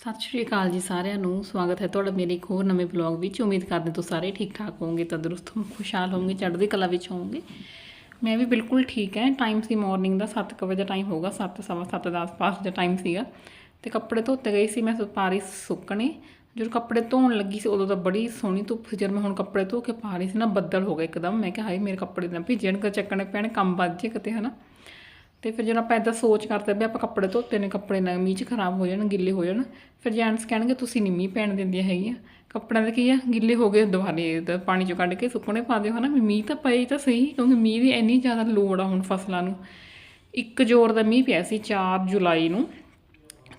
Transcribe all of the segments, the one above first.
ਸਤਿ ਸ਼੍ਰੀ ਅਕਾਲ ਜੀ ਸਾਰਿਆਂ ਨੂੰ। ਸਵਾਗਤ ਹੈ ਤੁਹਾਡਾ ਮੇਰੇ ਇੱਕ ਹੋਰ ਨਵੇਂ ਵਲੌਗ ਵਿੱਚ। ਉਮੀਦ ਕਰਦੇ ਤੁਸੀਂ ਸਾਰੇ ਠੀਕ ਠਾਕ ਹੋਵੋਗੇ, ਤੰਦਰੁਸਤ ਹੋ, ਖੁਸ਼ਹਾਲ ਹੋਵੋਗੇ, ਚੜ੍ਹਦੀ ਕਲਾ ਵਿੱਚ ਹੋਵੋਗੇ। ਮੈਂ ਵੀ ਬਿਲਕੁਲ ਠੀਕ ਹੈ। ਟਾਈਮ ਸੀ ਮਾਰਨਿੰਗ ਦਾ 7 ਵਜੇ ਦਾ ਟਾਈਮ ਹੋਊਗਾ। 7 ਸਵਾ 7 ਦਾ ਆਸ-ਪਾਸ ਦਾ ਟਾਈਮ ਸੀਗਾ। ਤੇ ਕੱਪੜੇ ਧੋਤੇ ਗਏ ਸੀ, ਮੈਂ ਪਾ ਰਹੀ ਸੁੱਕਣੇ। ਜਦੋਂ ਕੱਪੜੇ ਧੋਣ ਲੱਗੀ ਸੀ, ਉਦੋਂ ਤਾਂ ਬੜੀ ਸੋਹਣੀ ਧੁੱਪ ਸੀ। ਜਦ ਮੈਂ ਹੁਣ ਕੱਪੜੇ ਧੋ ਕੇ ਪਾ ਰਹੀ ਸੀ ਨਾ, ਬੱਦਲ ਹੋ ਗਿਆ ਇੱਕਦਮ। ਮੈਂ ਕਿਹਾ, ਹਾਏ, ਮੇਰੇ ਕੱਪੜੇ ਨਾ ਭਿੱਜਣ ਕਿ ਚੱਕਣੇ ਪੈਣ, ਕੰਮ ਵੱਜ ਜੇ ਕਿਤੇ, ਹਨਾ? ਤੇ ਫਿਰ ਜਦੋਂ ਆਪਾਂ ਇਦਾਂ ਸੋਚ ਕਰਦੇ ਵੀ ਆਪਾਂ ਕੱਪੜੇ ਧੋਤੇ ਨੇ, ਕੱਪੜੇ ਨਾ ਮੀਂਹ 'ਚ ਖਰਾਬ ਹੋ ਜਾਣ, ਗਿੱਲੇ ਹੋ ਜਾਣ, ਫਿਰ ਜੈਂਟਸ ਕਹਿਣਗੇ ਤੁਸੀਂ ਨਹੀਂ ਮੀਂਹ ਪੈਣ ਦਿੰਦੀਆਂ ਹੈਗੀਆਂ। ਕੱਪੜਿਆਂ ਦਾ ਕੀ ਆ? ਗਿੱਲੇ ਹੋ ਗਏ ਦੁਬਾਰੇ ਪਾਣੀ 'ਚੋਂ ਕੱਢ ਕੇ ਸੁੱਕਣੇ ਪਾ ਦਿਓ, ਹਨਾ? ਵੀ ਮੀਂਹ ਤਾਂ ਪਏ ਤਾਂ ਸਹੀ, ਕਿਉਂਕਿ ਮੀਂਹ ਦੀ ਇੰਨੀ ਜ਼ਿਆਦਾ ਲੋੜ ਆ ਹੁਣ ਫਸਲਾਂ ਨੂੰ। ਇੱਕ ਜੋਰ ਦਾ ਮੀਂਹ ਪਿਆ ਸੀ 4 ਜੁਲਾਈ ਨੂੰ,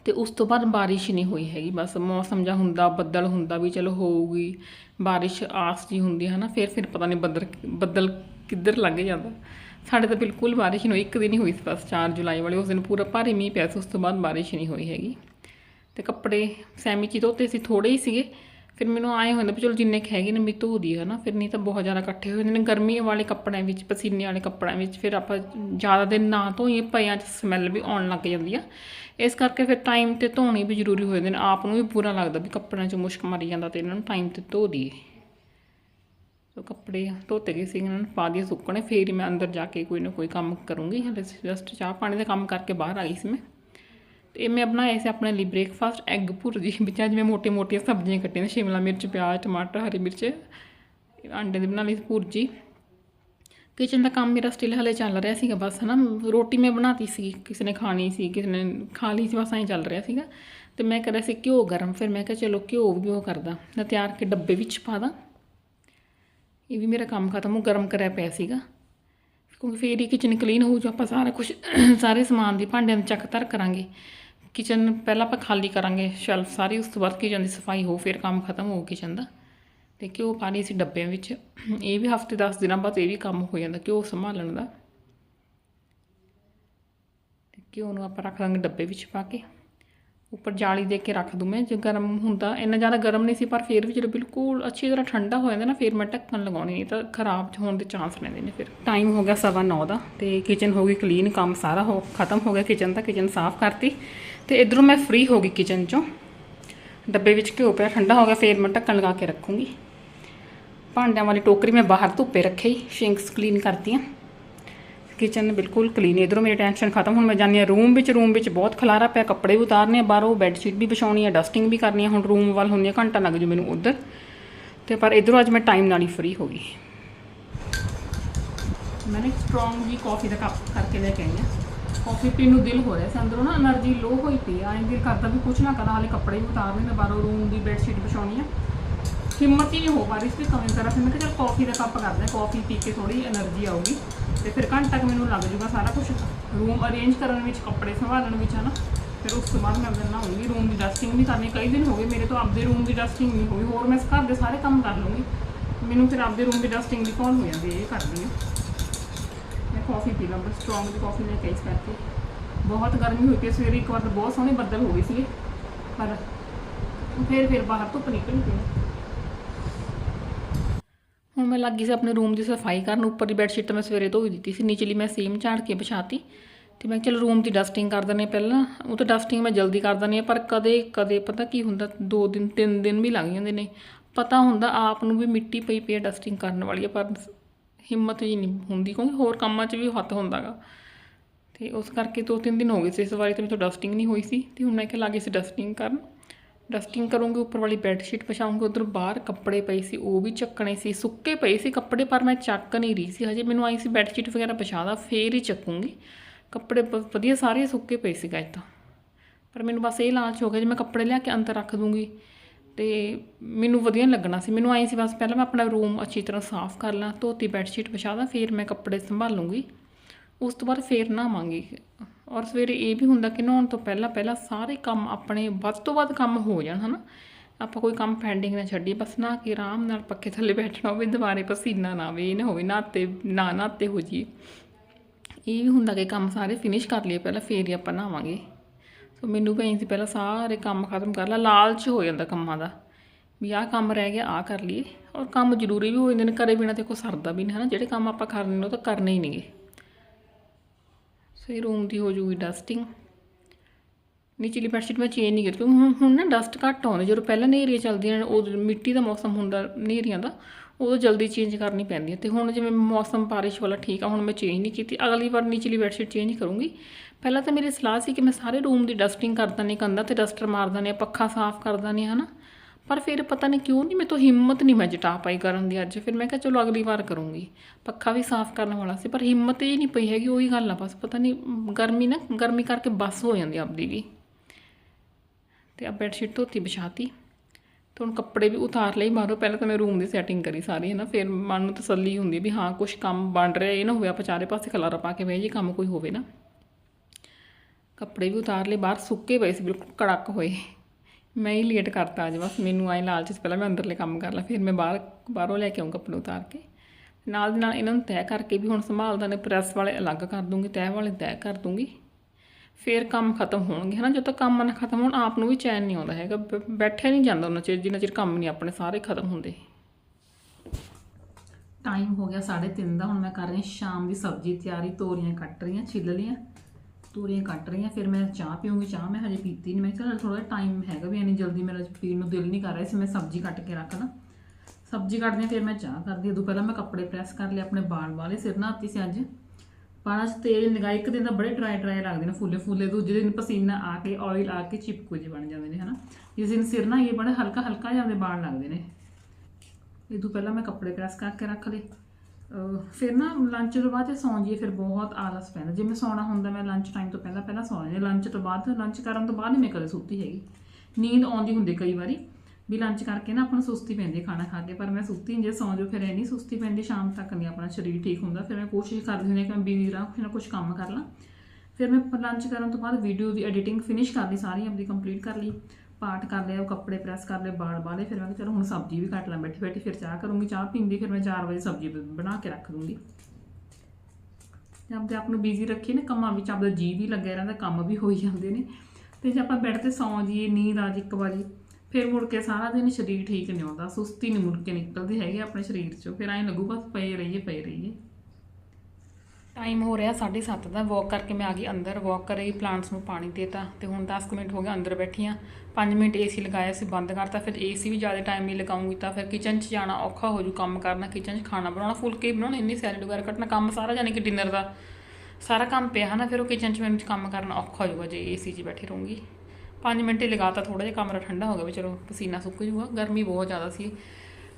ਤੇ ਉਸ ਤੋਂ ਬਾਅਦ ਬਾਰਿਸ਼ ਨਹੀਂ ਹੋਈ ਹੈਗੀ, ਬਸ ਮੌਸਮ ਜਾਂ ਹੁੰਦਾ, ਬੱਦਲ ਹੁੰਦਾ ਵੀ ਚਲੋ ਹੋਊਗੀ, ਬਾਰਿਸ਼ ਆਸ ਜੀ ਹੁੰਦੀ ਹੈ ਨਾ ਫਿਰ ਫਿਰ ਪਤਾ ਨਹੀਂ ਬੱਦਲ ਬੱਦਲ ਕਿੱਧਰ ਲੱਗ ਜਾਂਦਾ। ਸਾਡੇ ਤਾਂ ਬਿਲਕੁਲ ਬਾਰਿਸ਼ ਨਹੀਂ ਹੋਈ, ਇੱਕ ਦਿਨ ਹੀ ਹੋਈ ਸੀ ਬਸ 4 ਜੁਲਾਈ ਵਾਲੇ, ਉਸ ਦਿਨ ਪੂਰਾ ਭਾਰੀ ਮੀਂਹ ਪਿਆ ਸੀ, ਉਸ ਤੋਂ ਬਾਅਦ ਬਾਰਿਸ਼ ਨਹੀਂ ਹੋਈ ਹੈਗੀ। ਤੇ ਕੱਪੜੇ ਸੈਮੀ ਚ ਹੀ ਧੋਤੇ ਸੀ ਥੋੜੇ ਹੀ ਸੀਗੇ। ਫਿਰ ਮੈਨੂੰ ਆਏ ਹੁੰਦਾ ਵੀ ਚਲੋ ਜਿੰਨੇ ਕੁ ਹੈਗੇ ਨੇ ਵੀ ਧੋ ਦੀ ਹੈ ਨਾ ਫਿਰ ਨਹੀਂ ਤਾਂ ਬਹੁਤ ਜ਼ਿਆਦਾ ਇਕੱਠੇ ਹੋ ਜਾਂਦੇ ਨੇ, ਗਰਮੀ ਵਾਲੇ ਕੱਪੜਿਆਂ ਵਿੱਚ, ਪਸੀਨੇ ਵਾਲੇ ਕੱਪੜਿਆਂ ਵਿੱਚ, ਫਿਰ ਆਪਾਂ ਜ਼ਿਆਦਾ ਦਿਨ ਨਾ ਧੋਈਏ ਪਿਆਂ 'ਚ ਸਮੈਲ ਵੀ ਆਉਣ ਲੱਗ ਜਾਂਦੀ ਆ। ਇਸ ਕਰਕੇ ਫਿਰ ਟਾਈਮ ਤੇ ਧੋਣੀ ਵੀ ਜ਼ਰੂਰੀ ਹੋ ਜਾਂਦੇ ਨੇ, ਆਪ ਨੂੰ ਵੀ ਪੂਰਾ ਲੱਗਦਾ ਵੀ ਕੱਪੜਿਆਂ 'ਚ ਮੁਸ਼ਕ ਮਰੀ ਜਾਂਦਾ ਤੇ ਇਹਨਾਂ ਨੂੰ ਟਾਈਮ ਤੇ ਧੋ ਦਈਏ। ਸੋ ਕੱਪੜੇ ਧੋਤੇ ਗਏ ਸੀ ਇਹਨਾਂ ਨੂੰ ਪਾ ਦਿਏ ਸੁੱਕਣੇ, ਫੇਰ ਹੀ ਮੈਂ ਅੰਦਰ ਜਾ ਕੇ ਕੋਈ ਨਾ ਕੋਈ ਕੰਮ ਕਰੂੰਗੀ, ਹਲੇ ਜਸਟ ਚਾਹ ਪਾਣੀ ਦਾ ਕੰਮ ਕਰਕੇ ਬਾਹਰ ਆ ਗਈ ਸੀ ਮੈਂ। ਤੇ ਮੈਂ ਬਣਾਇਆ ਸੀ ਆਪਣੇ ਲਈ ਬ੍ਰੇਕਫਾਸਟ ਐਗ ਭੁਰਜੀ, ਵਿੱਚ ਜਿਵੇਂ ਮੋਟੇ-ਮੋਟੀਆਂ ਸਬਜ਼ੀਆਂ ਕੱਟੀਆਂ ਸ਼ਿਮਲਾ ਮਿਰਚ, ਪਿਆਜ਼, ਟਮਾਟਰ, ਹਰੀ ਮਿਰਚ, ਅੰਡੇ ਦੀ ਬਣਾ ਲਈ ਸੀ ਭੁਰਜੀ। ਕਿਚਨ ਦਾ ਕੰਮ ਮੇਰਾ ਸਟਿਲ ਹਲੇ ਚੱਲ ਰਿਹਾ ਸੀਗਾ, ਬਸ ਹਨਾ, ਰੋਟੀ ਮੈਂ ਬਣਾਤੀ ਸੀ, ਕਿਸੇ ਨੇ ਖਾਣੀ ਸੀ, ਕਿਸੇ ਨੇ ਖਾ ਲਈ ਸੀ, ਬਸ ਐਂ ਚੱਲ ਰਿਹਾ ਸੀਗਾ। ਤੇ ਮੈਂ ਕਰਿਆ ਸੀ ਘਿਓ ਗਰਮ, ਫਿਰ ਮੈਂ ਕਿਹਾ ਚਲੋ ਘਿਓ ਵੀ ਉਹ ਕਰਦਾ, ਮੈਂ ਤਿਆਰ ਕੇ ਡੱਬੇ ਵਿੱਚ ਪਾ ਦਾਂ। ਇਹ ਵੀ ਮੇਰਾ ਕੰਮ ਖਤਮ ਹੋ, ਗਰਮ ਕਰਿਆ ਪਿਆ ਸੀਗਾ। ਕਿਉਂਕਿ ਫੇਰ ਹੀ ਕਿਚਨ ਕਲੀਨ ਹੋਊ, ਜੋ ਆਪਾਂ ਸਾਰਾ ਕੁਝ ਸਾਰੇ ਸਮਾਨ ਦੀ ਭਾਂਡਿਆਂ ਦੀ ਚੱਕ ਧਰ ਕਰਾਂਗੇ। ਕਿਚਨ ਪਹਿਲਾਂ ਆਪਾਂ ਖਾਲੀ ਕਰਾਂਗੇ ਸ਼ੈਲਫ ਸਾਰੀ, ਉਸ ਤੋਂ ਬਾਅਦ ਕਿਚਨ ਦੀ ਸਫ਼ਾਈ ਹੋ ਫਿਰ ਕੰਮ ਖਤਮ ਹੋ ਕਿਚਨ ਦਾ। ਤੇ ਘਿਓ ਪਾਣੀ ਸੀ ਡੱਬਿਆਂ ਵਿੱਚ, ਇਹ ਵੀ ਹਫ਼ਤੇ 10 ਦਿਨਾਂ ਬਾਅਦ ਇਹ ਵੀ ਕੰਮ ਹੋ ਜਾਂਦਾ, ਘਿਓ ਸੰਭਾਲਣ ਦਾ। ਤੇ ਘਿਓ ਨੂੰ ਆਪਾਂ ਰੱਖ ਦਾਂਗੇ ਡੱਬੇ ਵਿੱਚ ਪਾ ਕੇ। ਉੱਪਰ ਜਾਲੀ ਦੇ ਕੇ ਰੱਖ ਦੂੰ ਮੈਂ, ਜੇ ਗਰਮ ਹੁੰਦਾ, ਇੰਨਾ ਜ਼ਿਆਦਾ ਗਰਮ ਨਹੀਂ ਸੀ, ਪਰ ਫਿਰ ਵੀ ਜਦੋਂ ਬਿਲਕੁਲ ਅੱਛੀ ਤਰ੍ਹਾਂ ਠੰਡਾ ਹੋ ਜਾਂਦਾ ਨਾ, ਫਿਰ ਮੈਂ ਢੱਕਣ ਲਗਾਉਣੀ ਨਹੀਂ ਤਾਂ ਖਰਾਬ ਹੋਣ ਦੇ ਚਾਂਸ ਰਹਿੰਦੇ ਨੇ ਫਿਰ। ਟਾਈਮ ਹੋ ਗਿਆ ਸਵਾ ਨੌ ਦਾ ਤੇ ਕਿਚਨ ਹੋ ਗਈ ਕਲੀਨ ਕੰਮ ਸਾਰਾ ਹੋ, ਖਤਮ ਹੋ ਗਿਆ ਕਿਚਨ ਦਾ ਕਿਚਨ ਸਾਫ਼ ਕਰਤੀ। ਤੇ ਇਧਰੋਂ ਮੈਂ ਫ੍ਰੀ ਹੋ ਗਈ ਕਿਚਨ ਚੋਂ। ਡੱਬੇ ਵਿੱਚ ਘਿਓ ਪਿਆ, ਠੰਡਾ ਹੋ ਗਿਆ, ਫਿਰ ਮੈਂ ਢੱਕਣ ਲਗਾ ਕੇ ਰੱਖੂੰਗੀ। ਭਾਂਡਿਆਂ ਵਾਲੀ ਟੋਕਰੀ ਮੈਂ ਬਾਹਰ ਧੁੱਪੇ ਰੱਖੀ ਸਿੰਕਸ ਕਲੀਨ ਕਰਤੀਆਂ। ਕਿਚਨ ਬਿਲਕੁਲ ਕਲੀਨ ਇਧਰੋਂ ਮੇਰੀ ਟੈਨਸ਼ਨ ਖਤਮ, ਹੁਣ ਮੈਂ ਜਾਣੀ ਆ ਰੂਮ ਵਿੱਚ ਰੂਮ ਵਿੱਚ ਬਹੁਤ ਖਲਾਰਾ ਪਿਆ, ਕੱਪੜੇ ਵੀ ਉਤਾਰਨੇ ਆ, ਬਾਹਰੋਂ ਬੈੱਡ ਸ਼ੀਟ ਵੀ ਵਿਛਾਉਣੀ ਆ ਡਸਟਿੰਗ ਵੀ ਕਰਨੀ ਆ, ਹੁਣ ਰੂਮ ਵੱਲ ਹੁੰਦੀ ਆ ਘੰਟਾ ਲੱਗ ਜੂ ਮੈਨੂੰ ਉਧਰ। ਤੇ ਪਰ ਇਧਰੋਂ ਅੱਜ ਮੈਂ ਟਾਈਮ ਨਾਲ ਹੀ ਫਰੀ ਹੋ ਗਈ। ਮੈਂ ਇੱਕ ਸਟਰੋਂਗ ਜੀ ਕਾਫੀ ਦਾ ਕੱਪ ਕਰਕੇ ਲੈ ਕੇ ਆਈ ਆ ਕਾਫੀ ਪੀਣ ਨੂੰ ਦਿਲ ਹੋ ਰਿਹਾ ਸੀ ਅੰਦਰੋਂ ਨਾ એનર્ਜੀ ਲੋ ਹੋਈ ਪਈ ਆ। ਦਿਲ ਕਰਦਾ ਵੀ ਕੁਛ ਨਾ ਕਰਾਂ, ਹਾਲੇ ਕੱਪੜੇ ਵੀ ਉਤਾਰਨੇ ਨੇ, ਬਾਹਰੋਂ ਰੂਮ ਦੀ ਬੈੱਡ ਸ਼ੀਟ ਵਿਛਾਉਣੀ ਆ। ਹਿੰਮਤ ਹੀ ਨਹੀਂ ਹੋ ਪਾ ਰਹੀ ਸੀ ਕਮੈਂਟ ਕਰਾ ਫਿਰ ਮੈਂ ਕਿਹਾ ਚਲ ਕਾਫੀ ਦਾ ਕੱਪ ਕਰਦੇ ਕਾਫੀ ਪੀ ਕੇ ਥੋੜੀ એનર્ਜੀ ਆਊਗੀ। ਤੇ ਫਿਰ ਘੰਟਾ ਤੱਕ ਮੈਨੂੰ ਲੱਗ ਜੂਗਾ ਸਾਰਾ ਕੁਝ ਰੂਮ ਅਰੇਂਜ ਕਰਨ ਵਿੱਚ, ਕੱਪੜੇ ਸੰਭਾਲਣ ਵਿੱਚ, ਹਨਾ। ਫਿਰ ਉਸ ਤੋਂ ਬਾਅਦ ਮੈਂ ਅੰਦਰ ਨਹਾਉਂਗੀ ਰੂਮ ਦੀ ਡਸਟਿੰਗ ਵੀ ਕਰਨੀ। ਕਈ ਦਿਨ ਹੋ ਗਏ ਮੇਰੇ ਤੋਂ ਆਪਦੇ ਰੂਮ ਦੀ ਡਸਟਿੰਗ ਨਹੀਂ ਹੋਈ, ਹੋਰ ਮੈਂ ਘਰ ਦੇ ਸਾਰੇ ਕੰਮ ਕਰ ਲੂੰਗੀ ਮੈਨੂੰ ਫਿਰ ਆਪਦੇ ਰੂਮ ਦੀ ਡਸਟਿੰਗ ਦੀ ਕੌਣ ਹੋ ਜਾਂਦੀ ਇਹ ਕਰਦੀ ਹਾਂ ਮੈਂ ਕਾਫੀ ਪੀ ਲਾਂ, ਬਸ ਸਟਰੋਂਗ ਦੀ ਕਾਫੀ ਲੈ ਕੇ ਇਸ ਕਰਕੇ। ਬਹੁਤ ਗਰਮੀ ਹੋਈ ਪਈ ਸਵੇਰੇ ਇੱਕ ਵਾਰ ਤਾਂ ਬਹੁਤ ਸੋਹਣੇ ਬੱਦਲ ਹੋ ਗਏ ਸੀਗੇ। ਪਰ ਫਿਰ ਫਿਰ ਬਾਹਰ ਧੁੱਪ ਨਿਕਲ ਪਈ ਹੁਣ ਮੈਂ ਲੱਗੀ ਸੀ ਆਪਣੇ ਰੂਮ ਦੀ ਸਫ਼ਾਈ ਕਰਨ ਉੱਪਰ ਦੀ ਬੈੱਡ ਸ਼ੀਟ ਮੈਂ ਸਵੇਰੇ ਧੋਈ ਦਿੱਤੀ ਸੀ, ਨੀਚਲੀ ਮੈਂ ਸੇਮ ਝਾੜ ਕੇ ਵਿਛਾਤੀ ਤੇ ਮੈਂ ਚਲ ਰੂਮ ਦੀ ਡਸਟਿੰਗ ਕਰ ਦਿੰਦੇ ਪਹਿਲਾਂ। ਉਹ ਤਾਂ ਡਸਟਿੰਗ ਮੈਂ ਜਲਦੀ ਕਰ ਦਿੰਦੀ ਹਾਂ, ਪਰ ਕਦੇ ਕਦੇ ਪਤਾ ਕੀ ਹੁੰਦਾ 2 ਦਿਨ 3 ਦਿਨ ਵੀ ਲੱਗ ਜਾਂਦੇ ਨੇ। ਪਤਾ ਹੁੰਦਾ ਆਪ ਨੂੰ ਵੀ ਮਿੱਟੀ ਪਈ ਪਈ ਡਸਟਿੰਗ ਕਰਨ ਵਾਲੀ ਹੈ ਪਰ ਹਿੰਮਤ ਹੀ ਨਹੀਂ ਹੁੰਦੀ, ਕਿਉਂਕਿ ਹੋਰ ਕੰਮਾਂ 'ਚ ਵੀ ਹੱਥ ਹੁੰਦਾਗਾ ਤੇ ਉਸ ਕਰਕੇ 2-3 ਦਿਨ ਹੋ ਗਏ ਸੀ ਇਸ ਵਾਰੀ ਤੇ ਮੇਰੇ ਤੋਂ ਡਸਟਿੰਗ ਨਹੀਂ ਹੋਈ ਸੀ, ਤੇ ਹੁਣ ਮੈਂ ਕਿਹਾ ਲੱਗੀ ਸੀ ਡਸਟਿੰਗ ਕਰਨ। ਡਸਟਿੰਗ ਕਰੂੰਗੀ, ਉੱਪਰ ਵਾਲੀ ਬੈੱਡ ਸ਼ੀਟ ਵਿਛਾਉਂਗੀ, ਉਧਰ ਬਾਹਰ ਕੱਪੜੇ ਪਏ ਸੀ, ਉਹ ਵੀ ਚੱਕਣੇ ਸੀ, ਸੁੱਕੇ ਪਏ ਸੀ ਕੱਪੜੇ, ਪਰ ਮੈਂ ਚੱਕ ਨਹੀਂ ਰਹੀ ਸੀ, ਹਜੇ ਮੈਨੂੰ ਆਈ ਸੀ ਬੈੱਡ ਸ਼ੀਟ ਵਗੈਰਾ ਵਿਛਾਦਾ ਫੇਰ ਹੀ ਚੱਕੂੰਗੀ। ਕੱਪੜੇ ਬ- ਵਧੀਆ ਸਾਰੇ ਸੁੱਕੇ ਪਏ ਸੀ ਅੱਜ ਤਾਂ। ਪਰ ਮੈਨੂੰ ਬਸ ਇਹ ਲਾਲਚ ਹੋ ਗਿਆ, ਜੇ ਮੈਂ ਕੱਪੜੇ ਲਿਆ ਕੇ ਅੰਦਰ ਰੱਖ ਦੂੰਗੀ, ਤੇ ਮੈਨੂੰ ਵਧੀਆ ਲੱਗਣਾ ਸੀ। ਮੈਨੂੰ ਆਈ ਸੀ ਬਸ ਪਹਿਲਾਂ ਮੈਂ ਆਪਣਾ ਰੂਮ ਅੱਛੀ ਤਰ੍ਹਾਂ ਸਾਫ਼ ਕਰ ਲਾਂ, ਧੋਤੀ ਬੈੱਡ ਸ਼ੀਟ ਵਿਛਾਦਾ ਫਿਰ ਮੈਂ ਕੱਪੜੇ ਸੰਭਾਲੂੰਗੀ। ਉਸ ਤੋਂ ਬਾਅਦ ਫੇਰ ਨਹਾਵਾਂਗੀ। ਔਰ ਸਵੇਰੇ ਇਹ ਵੀ ਹੁੰਦਾ ਕਿ ਨਹਾਉਣ ਤੋਂ ਪਹਿਲਾਂ ਪਹਿਲਾਂ ਸਾਰੇ ਕੰਮ ਆਪਣੇ ਵੱਧ ਤੋਂ ਵੱਧ ਕੰਮ ਹੋ ਜਾਣ, ਹਨਾ? ਆਪਾਂ ਕੋਈ ਕੰਮ ਪੈਂਡਿੰਗ ਨਾ ਛੱਡੀਏ, ਬਸ ਨਾ ਕਿ ਆਰਾਮ ਨਾਲ ਪੱਖੇ ਥੱਲੇ ਬੈਠਣਾ ਹੋਵੇ, ਦੁਬਾਰੇ ਪਸੀਨਾ ਨਾ ਆਵੇ, ਇਹ ਨਾ ਹੋਵੇ ਨਹਾਤੇ, ਨਾ ਨਹਾਤੇ ਹੋ ਜੀ ਇਹ ਵੀ ਹੁੰਦਾ ਕਿ ਕੰਮ ਸਾਰੇ ਫਿਨਿਸ਼ ਕਰ ਲਈਏ, ਪਹਿਲਾਂ ਫੇਰ ਹੀ ਆਪਾਂ ਨਹਾਵਾਂਗੇ। ਸੋ ਮੈਨੂੰ ਵੀ ਐਂ ਸੀ, ਪਹਿਲਾਂ ਸਾਰੇ ਕੰਮ ਖਤਮ ਕਰ ਲਾ, ਲਾਲਚ ਹੋ ਜਾਂਦਾ ਕੰਮਾਂ ਦਾ। ਵੀ ਆਹ ਕੰਮ ਰਹਿ ਗਿਆ, ਆਹ ਕਰ ਲਈਏ। ਔਰ ਕੰਮ ਜ਼ਰੂਰੀ ਵੀ ਹੋ ਜਾਂਦੇ ਨੇ ਕਰੇ ਬਿਨਾਂ ਤੇ ਕੋਈ ਸਰਦਾ ਵੀ ਨਹੀਂ ਹੈ ਨਾ ਜਿਹੜੇ ਕੰਮ ਆਪਾਂ ਕਰਨੇ ਨੇ, ਉਹ ਤਾਂ ਕਰਨੇ ਹੀ ਨਹੀਂਗੇ ਸੋ ਇਹ ਰੂਮ ਦੀ ਹੋ ਜੂਗੀ ਡਸਟਿੰਗ ਨੀਚਲੀ ਬੈਡਸ਼ੀਟ ਮੈਂ ਚੇਂਜ ਨਹੀਂ ਕੀਤੀ। ਕਿਉਂਕਿ ਹੁਣ ਹੁਣ ਨਾ ਡਸਟ ਘੱਟ ਆਉਂਦੀ। ਜਦੋਂ ਪਹਿਲਾਂ ਨੇਰੀਆਂ ਚੱਲਦੀਆਂ ਨੇ ਉਹ ਮਿੱਟੀ ਦਾ ਮੌਸਮ ਹੁੰਦਾ ਨੇਰੀਆਂ ਦਾ, ਉਦੋਂ ਜਲਦੀ ਚੇਂਜ ਕਰਨੀ ਪੈਂਦੀ ਹੈ। ਤੇ ਹੁਣ ਜਿਵੇਂ ਮੌਸਮ ਬਾਰਿਸ਼ ਵਾਲਾ ਠੀਕ ਆ, ਹੁਣ ਮੈਂ ਚੇਂਜ ਨਹੀਂ ਕੀਤੀ। ਅਗਲੀ ਵਾਰ ਨੀਚਲੀ ਬੈਡਸ਼ੀਟ ਚੇਂਜ ਕਰੂੰਗੀ। ਪਹਿਲਾਂ ਤਾਂ ਮੇਰੀ ਸਲਾਹ ਸੀ ਕਿ ਮੈਂ ਸਾਰੇ ਰੂਮ ਦੀ ਡਸਟਿੰਗ ਕਰ ਦਿੰਦੀ ਕੰਧਾਂ ਤੇ ਡਸਟਰ ਮਾਰ ਦਿੰਦੀ ਹਾਂ, ਪੱਖਾ ਸਾਫ਼ ਕਰ ਦਿੰਦੀ ਹਾਂ, ਹਨਾ? ਪਰ ਫਿਰ ਪਤਾ ਨਹੀਂ ਕਿਉਂ ਨਹੀਂ, ਮੇਰੇ ਤੋਂ ਹਿੰਮਤ ਨਹੀਂ ਮੈਂ ਜਟਾ ਪਾਈ ਕਰਨ ਦੀ ਅੱਜ। ਫਿਰ ਮੈਂ ਕਿਹਾ ਚਲੋ ਅਗਲੀ ਵਾਰ ਕਰੂੰਗੀ। ਪੱਖਾ ਵੀ ਸਾਫ਼ ਕਰਨ ਵਾਲਾ ਸੀ, ਪਰ ਹਿੰਮਤ ਹੀ ਨਹੀਂ ਪਈ ਹੈਗੀ, ਉਹੀ ਗੱਲ ਆ ਬਸ। ਪਤਾ ਨਹੀਂ, ਗਰਮੀ ਨਾ, ਗਰਮੀ ਕਰਕੇ ਬੱਸ ਹੋ ਜਾਂਦੀ ਆਪਦੀ ਵੀ। ਤੇ ਆ ਬੈੱਡਸ਼ੀਟ ਧੋਤੀ, ਵਿਛਾਤੀ। ਤੇ ਹੁਣ ਕੱਪੜੇ ਵੀ ਉਤਾਰ ਲਈ ਬਾਹਰੋਂ ਪਹਿਲਾਂ ਤਾਂ ਮੈਂ ਰੂਮ ਦੀ ਸੈਟਿੰਗ ਕਰੀ ਸਾਰੀ ਹੈ ਨਾ ਫਿਰ ਮਨ ਨੂੰ ਤਸੱਲੀ ਹੁੰਦੀ ਵੀ ਹਾਂ ਕੁਝ ਕੰਮ ਬਣ ਰਿਹਾ, ਇਹ ਨਾ ਹੋਵੇ, ਆਪਾਂ ਚਾਰੇ ਪਾਸੇ ਖਲਾਰਾ ਪਾ ਕੇ ਬਹਿ ਜੀ ਕੰਮ ਕੋਈ ਹੋਵੇ ਨਾ। ਕੱਪੜੇ ਵੀ ਉਤਾਰ ਲਏ, ਬਾਹਰ ਸੁੱਕੇ ਪਏ ਸੀ, ਬਿਲਕੁਲ ਕੜਕ ਹੋਏ। ਮੈਂ ਹੀ ਲੇਟ ਕਰਤਾ ਅੱਜ ਬਸ, ਮੈਨੂੰ ਆਏ ਲਾਲਚ ਪਹਿਲਾਂ ਮੈਂ ਅੰਦਰਲੇ ਕੰਮ ਕਰ ਲਾਂ, ਫਿਰ ਮੈਂ ਬਾਹਰ, ਬਾਹਰੋਂ ਲੈ ਕੇ ਆਉਂ ਕੱਪੜੇ ਉਤਾਰ ਕੇ। ਨਾਲ ਦੀ ਨਾਲ ਇਹਨਾਂ ਨੂੰ ਤੈਅ ਕਰਕੇ ਵੀ ਹੁਣ ਸੰਭਾਲਦਾ ਨੇ, ਪ੍ਰੈਸ ਵਾਲੇ ਅਲੱਗ ਕਰ ਦੂੰਗੀ, ਤੈਅ ਵਾਲੇ ਤੈਅ ਕਰ ਦੂੰਗੀ। ਫਿਰ ਕੰਮ ਖਤਮ ਹੋਣਗੇ, ਹਨਾ? ਜਦੋਂ ਤੱਕ ਕੰਮ ਨਾ ਖਤਮ ਹੋਣ, ਆਪ ਨੂੰ ਵੀ ਚੈਨ ਨਹੀਂ ਆਉਂਦਾ ਹੈਗਾ। ਬੈਠਿਆ ਨਹੀਂ ਜਾਂਦਾ ਉਹਨਾਂ ਚਿਰ, ਜਿੰਨਾ ਚਿਰ ਕੰਮ ਨਹੀਂ ਆਪਣੇ ਸਾਰੇ ਖਤਮ ਹੁੰਦੇ। ਟਾਈਮ ਹੋ ਗਿਆ 3:30 ਦਾ, ਹੁਣ ਮੈਂ ਕਰ ਰਹੀ ਹਾਂ ਸ਼ਾਮ ਦੀ ਸਬਜ਼ੀ ਤਿਆਰੀ, ਤੋਰੀਆਂ ਕੱਟ ਰਹੀ ਹਾਂ ਛਿੱਲ ਲਈਆਂ। ਤੋਰੀਆਂ ਕੱਟ ਰਹੀਆਂ ਫਿਰ ਮੈਂ ਚਾਹ ਪੀਉਂਗੀ ਚਾਹ ਮੈਂ ਹਜੇ ਪੀਤੀ ਨਹੀਂ ਮੈਂ ਕਿਹਾ ਥੋੜਾ ਟਾਈਮ ਹੈਗਾ ਵੀ ਐਨੀ ਜਲਦੀ ਮੇਰਾ ਪੀਣ ਨੂੰ ਦਿਲ ਨਹੀਂ ਕਰ ਰਿਹਾ ਸੀ, ਮੈਂ ਸਬਜ਼ੀ ਕੱਟ ਕੇ ਰੱਖ ਲਾਂ। ਸਬਜ਼ੀ ਕੱਟਦੀ ਫਿਰ ਮੈਂ ਚਾਹ ਕਰਦੀ ਹਾਂ। ਉਦੋਂ ਪਹਿਲਾਂ ਮੈਂ ਕੱਪੜੇ ਪ੍ਰੈਸ ਕਰ ਲਏ, ਆਪਣੇ ਵਾਲ ਵਾਲੇ ਸਿਰ ਨਹਾਤੀ ਸੀ ਅੱਜ। ਬਾਲਾਂ 'ਚ ਤੇਲ ਲਗਾ ਇੱਕ ਦਿਨ ਤਾਂ ਬੜੇ ਡਰਾਈ ਡਰਾਈ ਲੱਗਦੇ ਨੇ ਫੁੱਲੇ ਫੁੱਲੇ, ਦੂਜੇ ਦਿਨ ਪਸੀਨਾ ਆ ਕੇ ਆਇਲ ਆ ਕੇ ਚਿਪਕੂ ਜਿਹੇ ਬਣ ਜਾਂਦੇ ਨੇ, ਹਨਾ। ਜਿਸ ਦਿਨ ਸਿਰ ਨਾ ਇਹ ਬੜਾ ਹਲਕਾ ਹਲਕਾ ਜਾਂਦੇ ਵਾਲ ਲੱਗਦੇ ਨੇ। ਇਹ ਤੋਂ ਪਹਿਲਾਂ ਮੈਂ ਕੱਪੜੇ ਪ੍ਰੈਸ ਕਰਕੇ ਰੱਖ ਲਏ। ਫਿਰ ਨਾ ਲੰਚ ਤੋਂ ਬਾਅਦ ਜੇ ਸੌਂ ਜਾਈਏ, ਫਿਰ ਬਹੁਤ ਆਲਸ ਪੈਂਦਾ। ਜੇ ਮੈਂ ਸੌਣਾ ਹੁੰਦਾ, ਮੈਂ ਲੰਚ ਟਾਈਮ ਤੋਂ ਪਹਿਲਾਂ ਪਹਿਲਾਂ ਸੌਂ ਜਾਂਦੀ ਲੰਚ ਤੋਂ ਬਾਅਦ ਲੰਚ ਕਰਨ ਤੋਂ ਬਾਅਦ ਨਹੀਂ ਮੈਂ ਕਦੇ ਸੁੱਤੀ ਹੈਗੀ। ਨੀਂਦ ਆਉਂਦੀ ਹੁੰਦੀ ਕਈ ਵਾਰੀ, ਵੀ ਲੰਚ ਕਰਕੇ ਨਾ ਆਪਾਂ ਨੂੰ ਸੁਸਤੀ ਪੈਂਦੀ ਖਾਣਾ ਖਾ ਕੇ ਪਰ ਮੈਂ ਸੁੱਤੀ ਨਹੀਂ ਜੇ ਸੌਂ ਜਾਓ, ਫਿਰ ਇੰਨੀ ਸੁਸਤੀ ਪੈਂਦੀ, ਸ਼ਾਮ ਤੱਕ ਨਹੀਂ ਆਪਣਾ ਸਰੀਰ ਠੀਕ ਹੁੰਦਾ। ਫਿਰ ਮੈਂ ਕੋਸ਼ਿਸ਼ ਕਰਦੀ ਹੁੰਦੀ ਕਿ ਮੈਂ ਬਿਜ਼ੀ ਰਹਾਂ ਕੁਛ ਨਾ ਕੁਛ ਕੰਮ ਕਰ ਲਾਂ। ਫਿਰ ਮੈਂ ਲੰਚ ਕਰਨ ਤੋਂ ਬਾਅਦ ਵੀਡੀਓ ਦੀ ਐਡੀਟਿੰਗ ਫਿਨਿਸ਼ ਕਰ ਲਈ, ਸਾਰੀ ਆਪਣੀ ਕੰਪਲੀਟ ਕਰ ਲਈ। ਪਾਠ ਕਰ ਲਿਆ ਕੱਪੜੇ ਪ੍ਰੈਸ ਕਰ ਲਏ, ਬਾਲ ਬਾਲੇ, ਫਿਰ ਮੈਂ ਕਿਹਾ ਚਲੋ ਹੁਣ ਸਬਜ਼ੀ ਵੀ ਕੱਟ ਲਾਂ, ਬੈਠੀ ਬੈਠੀ ਫਿਰ ਚਾਹ ਕਰੂੰਗੀ, ਚਾਹ ਪੀਂਦੀ, ਫਿਰ ਮੈਂ 4 ਵਜੇ ਸਬਜ਼ੀ ਬਣਾ ਕੇ ਰੱਖ ਦੂੰਗੀ। ਤੇ ਆਪਦੇ ਆਪ ਨੂੰ ਬਿਜ਼ੀ ਰੱਖੀਏ ਨਾ, ਕੰਮਾਂ ਵਿੱਚ ਆਪਦਾ ਜੀ ਵੀ ਲੱਗਿਆ ਰਹਿੰਦਾ, ਕੰਮ ਵੀ ਹੋਈ ਜਾਂਦੇ ਨੇ। ਤੇ ਜੇ ਆਪਾਂ ਬੈੱਡ ਤੇ ਸੌਂ ਜਾਈਏ, ਨੀਂਦ ਆ ਜੀ ਇੱਕ ਵਾਰੀ, ਫਿਰ ਮੁੜ ਕੇ ਸਾਰਾ ਦਿਨ ਸਰੀਰ ਠੀਕ ਨਹੀਂ ਆਉਂਦਾ ਸੁਸਤੀ ਨਹੀਂ ਮੁੜ ਕੇ ਨਿਕਲਦੀ ਹੈਗੀ ਆਪਣੇ ਸਰੀਰ ਚੋਂ, ਫਿਰ ਐਂ ਲੱਗੂ ਬਸ ਪਏ ਰਹੀਏ ਪਏ ਰਹੀਏ। ਟਾਈਮ ਹੋ ਰਿਹਾ 7:30 ਦਾ। ਵਾਕ ਕਰਕੇ ਮੈਂ ਆ ਗਈ ਅੰਦਰ। ਵਾਕ ਕਰ ਰਹੀ ਪਲਾਂਟਸ ਨੂੰ ਪਾਣੀ ਦੇਤਾ। ਤੇ ਹੁਣ 10 ਕੁ ਮਿੰਟ ਹੋ ਗਏ ਅੰਦਰ ਬੈਠੀ ਆ। 5 ਮਿੰਟ ਏਸੀ ਲਗਾਇਆ ਸੀ, ਬੰਦ ਕਰਤਾ। ਫਿਰ ਏਸੀ ਵੀ ਜ਼ਿਆਦਾ ਟਾਈਮ ਨਹੀਂ ਲਗਾਉਂਗੀ ਤਾਂ ਫਿਰ ਕਿਚਨ 'ਚ ਜਾਣਾ ਔਖਾ ਹੋ ਜੂ ਕੰਮ ਕਰਨਾ। ਕਿਚਨ 'ਚ ਖਾਣਾ ਬਣਾਉਣਾ, ਫੁਲਕੇ ਬਣਾਉਣੇ, ਇੰਨੀ ਸੈਲਡ ਵਗੈਰਾ ਕੱਟਣਾ, ਕੰਮ ਸਾਰਾ ਜਾਨੀ ਕਿ ਡਿਨਰ ਦਾ। ਸਾਰਾ ਕੰਮ ਪਿਆ ਨਾ, ਫਿਰ ਉਹ ਕਿਚਨ 'ਚ ਮੈਨੂੰ ਕੰਮ ਕਰਨਾ ਔਖਾ ਹੋ ਜਾਊਗਾ ਜੇ ਏਸੀ 'ਚ ਬੈਠੀ ਰਹੂੰਗੀ। 5 ਮਿੰਟ ਹੀ ਲਗਾਤਾ ਥੋੜਾ ਜਿਹਾ ਕਮਰਾ ਠੰਡਾ ਹੋ ਗਿਆ। ਵੀ ਚਲੋ, ਪਸੀਨਾ ਸੁੱਕ ਜੂਗਾ। ਗਰਮੀ ਬਹੁਤ ਜ਼ਿਆਦਾ ਸੀ।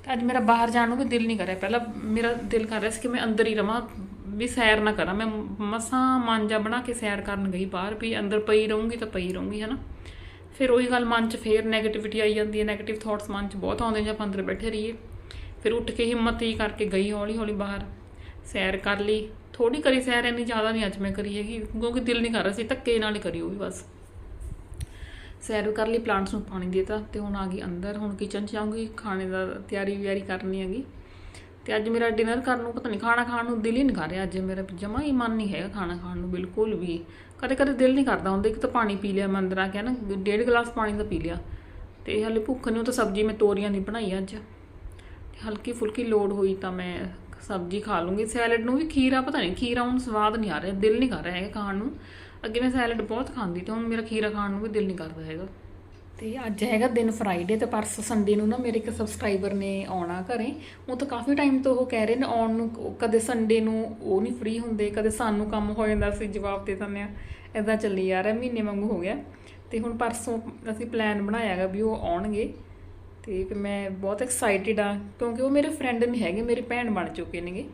ਤੇ ਅੱਜ ਮੇਰਾ ਬਾਹਰ ਜਾਣ ਨੂੰ ਵੀ ਦਿਲ ਨਹੀਂ ਕਰ ਰਿਹਾ। ਪਹਿਲਾਂ ਮੇਰਾ ਦਿਲ ਕਰ ਰਿਹਾ ਸੀ ਕਿ ਮੈਂ ਅੰਦਰ ਹੀ ਰਵਾਂ। ਵੀ ਸੈਰ ਨਾ ਕਰਾਂ। ਮੈਂ ਮਸਾਂ ਮਾਂਜਾ ਬਣਾ ਕੇ ਸੈਰ ਕਰਨ ਗਈ ਬਾਹਰ ਵੀ ਅੰਦਰ ਪਈ ਰਹੂੰਗੀ ਤਾਂ ਪਈ ਰਹੂੰਗੀ, ਹਨਾ। ਫਿਰ ਉਹੀ ਗੱਲ ਮਨ 'ਚ ਫੇਰ 네ਗੇਟਿਵਿਟੀ ਆਈ ਜਾਂਦੀ ਹੈ। 네ਗੇਟਿਵ ਥਾਟਸ ਮਨ 'ਚ ਬਹੁਤ ਆਉਂਦੇ ਨੇ ਜੇ ਆਪਾਂ ਅੰਦਰ ਬੈਠੇ ਰਹੀਏ। ਫਿਰ ਉੱਠ ਕੇ ਹਿੰਮਤ ਹੀ ਕਰਕੇ ਗਈ ਹੌਲੀ ਹੌਲੀ ਬਾਹਰ। ਸੈਰ ਕਰ ਲਈ। ਥੋੜੀ ਕਰੀ ਸੈਰ, ਇੰਨੀ ਜ਼ਿਆਦਾ ਨਹੀਂ ਅੱਜ ਮੈਂ ਕਰੀ ਹੈਗੀ, ਕਿਉਂਕਿ ਦਿਲ ਨਹੀਂ ਕਰ ਰਿਹਾ ਸੀ, ਧੱਕੇ ਨਾਲ ਹੀ ਕਰੀ ਉਹ ਵੀ ਬਸ। ਸੈਰ ਕਰ ਲਈ, ਪਲਾਂਟਸ ਨੂੰ ਪਾਣੀ ਦੇਤਾ ਤੇ ਹੁਣ ਆ ਗਈ ਅੰਦਰ। ਹੁਣ ਕਿਚਨ 'ਚ ਜਾਊਂਗੀ, ਖਾਣੇ ਦਾ ਤਿਆਰੀ ਵਿਆਰੀ ਕਰਨੀ ਹੈਗੀ। ਤੇ ਅੱਜ ਮੇਰਾ ਡਿਨਰ ਕਰਨ ਨੂੰ ਪਤਾ ਨਹੀਂ ਖਾਣਾ ਖਾਣ ਨੂੰ ਦਿਲ ਹੀ ਨਹੀਂ ਕਰ ਰਿਹਾ, ਅੱਜ ਮੇਰਾ ਜਮਾ ਹੀ ਮਨ ਨਹੀਂ ਹੈਗਾ ਖਾਣਾ ਖਾਣ ਨੂੰ ਬਿਲਕੁਲ ਵੀ। ਕਦੇ ਕਦੇ ਦਿਲ ਨਹੀਂ ਕਰਦਾ ਹੁੰਦਾ, ਇੱਕ ਤਾਂ ਪਾਣੀ ਪੀ ਲਿਆ ਮੈਂ ਅੰਦਰ ਆ ਕੇ ਨਾ, ਡੇਢ ਗਲਾਸ ਪਾਣੀ ਦਾ ਪੀ ਲਿਆ। ਤੇ ਹਲੇ ਭੁੱਖ ਨਹੀਂ ਉਹ ਤਾਂ ਸਬਜ਼ੀ ਮੈਂ ਤੋਰੀਆਂ ਦੀ ਬਣਾਈ ਅੱਜ। ਹਲਕੀ ਫੁਲਕੀ ਲੋਡ ਹੋਈ ਤਾਂ ਮੈਂ ਸਬਜ਼ੀ ਖਾ ਲੂੰਗੀ। ਸੈਲਡ ਨੂੰ ਵੀ ਖੀਰਾ ਪਤਾ ਨਹੀਂ ਖੀਰਾ ਹੁਣ ਸਵਾਦ ਨਹੀਂ ਆ ਰਿਹਾ, ਦਿਲ ਨਹੀਂ ਕਰ ਰਿਹਾ ਹੈਗਾ ਖਾਣ ਨੂੰ। ਅੱਗੇ ਮੈਂ ਸੈਲਡ ਬਹੁਤ ਖਾਂਦੀ ਤੇ ਹੁਣ ਮੇਰਾ ਖੀਰਾ ਖਾਣ ਨੂੰ ਵੀ ਦਿਲ ਨਹੀਂ ਕਰਦਾ ਹੈਗਾ। ਤੇ ਅੱਜ ਹੈਗਾ ਦਿਨ ਫਰਾਈਡੇ ਤੇ ਪਰਸੋਂ ਸੰਡੇ ਨੂੰ ਨਾ ਮੇਰੇ ਇੱਕ ਸਬਸਕ੍ਰਾਈਬਰ ਨੇ ਆਉਣਾ ਘਰੇ। ਉਹ ਤਾਂ ਕਾਫੀ ਟਾਈਮ ਤੋਂ ਉਹ ਕਹਿ ਰਹੇ ਨੇ ਆਉਣ ਨੂੰ ਕਦੇ ਸੰਡੇ ਨੂੰ ਉਹ ਨਹੀਂ ਫ੍ਰੀ ਹੁੰਦੇ, ਕਦੇ ਸਾਨੂੰ ਕੰਮ ਹੋ ਜਾਂਦਾ ਸੀ ਜਵਾਬ ਦੇ ਦਿੰਦੇ ਆ। ਇਦਾਂ ਚੱਲੀ ਯਾਰ ਮਹੀਨੇ ਵਾਂਗੂ ਹੋ ਗਿਆ। ਤੇ ਹੁਣ ਪਰਸੋਂ ਅਸੀਂ ਪਲਾਨ ਬਣਾਇਆਗਾ ਵੀ ਉਹ ਆਉਣਗੇ। ਤੇ ਫਿਰ ਮੈਂ ਬਹੁਤ ਐਕਸਾਈਟਿਡ ਆ, ਕਿਉਂਕਿ ਉਹ ਮੇਰੇ ਫਰੈਂਡ ਨਹੀਂ ਹੈਗੇ, ਮੇਰੇ ਭੈਣ ਬਣ ਚੁੱਕੇ ਨੇਗੇ।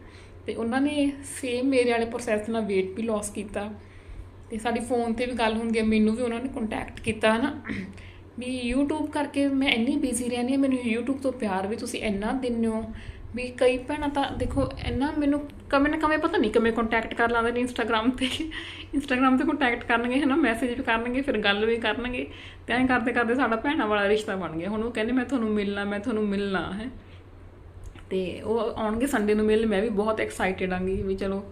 ਤੇ ਉਹਨਾਂ ਨੇ ਸੇਮ ਮੇਰੇ ਵਾਲੇ ਪ੍ਰੋਸੈਸ ਨਾਲ weight ਵੀ ਲਾਸ ਕੀਤਾ। ਤੇ ਸਾਡੀ ਫੋਨ ਤੇ ਵੀ ਗੱਲ ਹੁੰਦੀ ਹੈ ਮੈਨੂੰ ਵੀ ਉਹਨਾਂ ਨੇ ਕੰਟੈਕਟ ਕੀਤਾ ਹਨਾ। ਵੀ YouTube ਕਰਕੇ ਮੈਂ ਇੰਨੀ ਬਿਜ਼ੀ ਰਹਿੰਦੀ ਹਾਂ, ਮੈਨੂੰ YouTube ਤੋਂ ਪਿਆਰ ਵੀ ਤੁਸੀਂ ਇੰਨਾ ਦਿੰਦੇ ਹੋ ਵੀ ਕਈ ਭੈਣਾਂ ਤਾਂ ਦੇਖੋ ਇੰਨਾ ਮੈਨੂੰ ਕਮੇ ਨਾ ਕਮੇ ਪਤਾ ਨਹੀਂ ਕਿਵੇਂ ਕੰਟੈਕਟ ਕਰ ਲਾਂਦੇ ਨੇ Instagram ਤੇ। Instagram ਤੇ ਕੰਟੈਕਟ ਕਰਨਗੇ ਹਨਾ ਮੈਸੇਜ ਵੀ ਕਰਨਗੇ, ਫਿਰ ਗੱਲ ਵੀ ਕਰਨਗੇ। ਤੇ ਐਂ ਕਰਦੇ ਕਰਦੇ ਸਾਡਾ ਭੈਣਾਂ ਵਾਲਾ ਰਿਸ਼ਤਾ ਬਣ ਗਿਆ। ਹੁਣ ਉਹ ਕਹਿੰਦੇ ਮੈਂ ਤੁਹਾਨੂੰ ਮਿਲਣਾ, ਮੈਂ ਤੁਹਾਨੂੰ ਮਿਲਣਾ, ਹੈ। ਤੇ ਉਹ ਆਉਣਗੇ ਸੰਡੇ ਨੂੰ ਮਿਲਣ, ਮੈਂ ਵੀ ਬਹੁਤ ਐਕਸਾਈਟਿਡ ਆਂਗੀ ਵੀ ਚਲੋ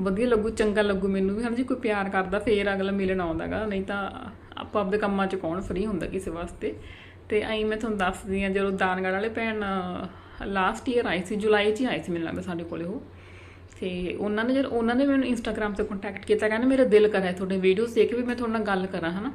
ਵਧੀਆ ਲੱਗੂ, ਚੰਗਾ ਲੱਗੂ ਮੈਨੂੰ ਵੀ। ਹਾਂ ਜੀ, ਕੋਈ ਪਿਆਰ ਕਰਦਾ, ਫੇਰ ਅਗਲਾ ਮਿਲਣ ਆਉਂਦਾਗਾ ਨਹੀਂ ਤਾਂ ਆਪਾਂ ਆਪਦੇ ਕੰਮਾਂ 'ਚ ਕੌਣ ਫ੍ਰੀ ਹੁੰਦਾ ਕਿਸੇ ਵਾਸਤੇ? ਤੇ ਐਂ ਮੈਂ ਤੁਹਾਨੂੰ ਦੱਸਦੀ ਆ ਜਦੋਂ ਦਾਨਗੜ ਵਾਲੇ ਭੈਣ ਲਾਸਟ ਈਅਰ ਆਈ ਸੀ, ਜੁਲਾਈ 'ਚ ਹੀ ਆਈ ਸੀ ਮੈਨੂੰ ਲੱਗਦਾ ਸਾਡੇ ਕੋਲੇ ਉਹ। ਤੇ ਉਹਨਾਂ ਨੇ ਜਦ, ਉਹਨਾਂ ਨੇ ਮੈਨੂੰ ਇੰਸਟਾਗ੍ਰam ਤੇ ਕੰਟੈਕਟ ਕੀਤਾ, ਕਹਿੰਦੇ ਮੇਰਾ ਦਿਲ ਕਰਿਆ ਤੁਹਾਡੇ ਵੀਡੀਓਜ਼ ਦੇਖ ਕੇ ਵੀ ਮੈਂ ਤੁਹਾਡੇ ਨਾਲ ਗੱਲ ਕਰਾਂ, ਹਨਾ?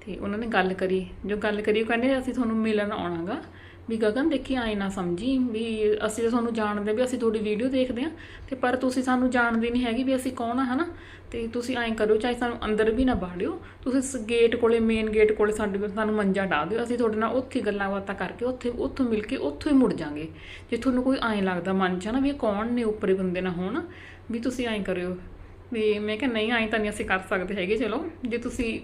ਤੇ ਉਹਨਾਂ ਨੇ ਗੱਲ ਕਰੀ। ਜੋ ਗੱਲ ਕਰੀ ਉਹ ਕਹਿੰਦੇ ਅਸੀਂ ਤੁਹਾਨੂੰ ਮਿਲਣ ਆਉਣਾਗਾ। ਵੀ ਗਗਨ ਦੇਖੀ, ਆਏ ਨਾ ਸਮਝੀ ਵੀ ਅਸੀਂ ਤਾਂ ਤੁਹਾਨੂੰ ਜਾਣਦੇ ਵੀ ਅਸੀਂ ਤੁਹਾਡੀ ਵੀਡੀਓ ਦੇਖਦੇ ਆ ਤੇ ਪਰ ਤੁਸੀਂ ਸਾਨੂੰ ਜਾਣਦੇ ਨਹੀਂ ਹੈਗੀ ਵੀ ਅਸੀਂ ਕੌਣ ਆ, ਹਨਾ? ਤੇ ਤੁਸੀਂ ਐਂ ਕਰੋ, ਚਾਹੇ ਸਾਨੂੰ ਅੰਦਰ ਵੀ ਨਾ ਬਾੜਿਓ ਤੁਸੀਂ ਗੇਟ ਕੋਲੇ ਮੇਨ ਗੇਟ ਕੋਲੇ ਸਾਡੇ ਕੋਲ ਸਾਨੂੰ ਮੰਜਾ ਢਾ ਦਿਓ, ਅਸੀਂ ਤੁਹਾਡੇ ਨਾਲ ਉੱਥੇ ਗੱਲਾਂ ਬਾਤਾਂ ਕਰਕੇ ਉੱਥੇ, ਉੱਥੋਂ ਮਿਲ ਕੇ ਉੱਥੋਂ ਹੀ ਮੁੜ ਜਾਾਂਗੇ। ਜੇ ਤੁਹਾਨੂੰ ਕੋਈ ਐਂ ਲੱਗਦਾ ਮਨ 'ਚ ਨਾ ਵੀ ਇਹ ਕੌਣ ਨੇ, ਉੱਪਰੇ ਬੰਦੇ ਨਾ ਹੋਣ, ਵੀ ਤੁਸੀਂ ਐਂ ਕਰਿਓ। ਵੀ ਮੈਂ ਕਿਹਾ ਨਹੀਂ ਐਂ ਤਾਂ ਨਹੀਂ ਅਸੀਂ ਕਰ ਸਕਦੇ ਹੈਗੇ, ਚਲੋ, ਜੇ ਤੁਸੀਂ